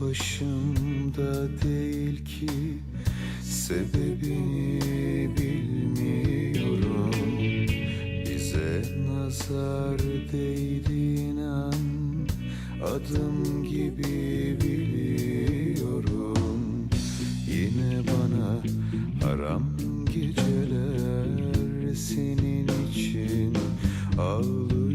Başımda değil ki. Sebebini bilmiyorum. Bize nazar değdi inan Adım gibi biliyorum. Yine bana haram geceler Senin için ağlıyorum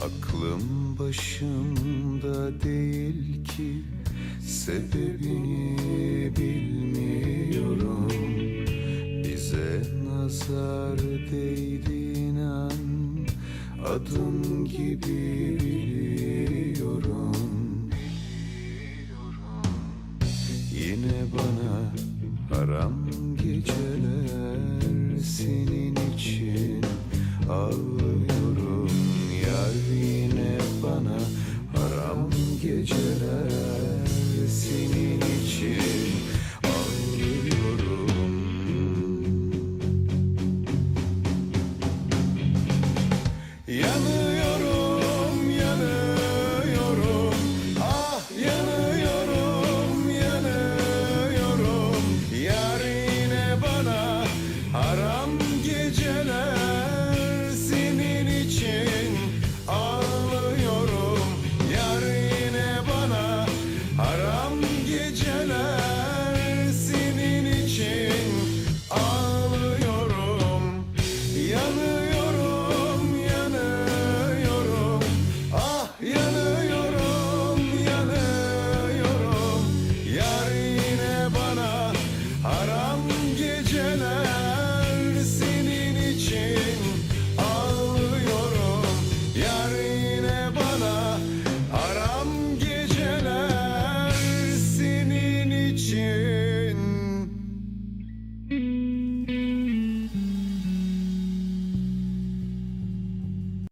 Aklım başımda değil ki Sebebini bilmiyorum. Bize nazar değdi inan Adım gibi biliyorum. Yine bana haram geceler Senin sana Haram geceler senin için.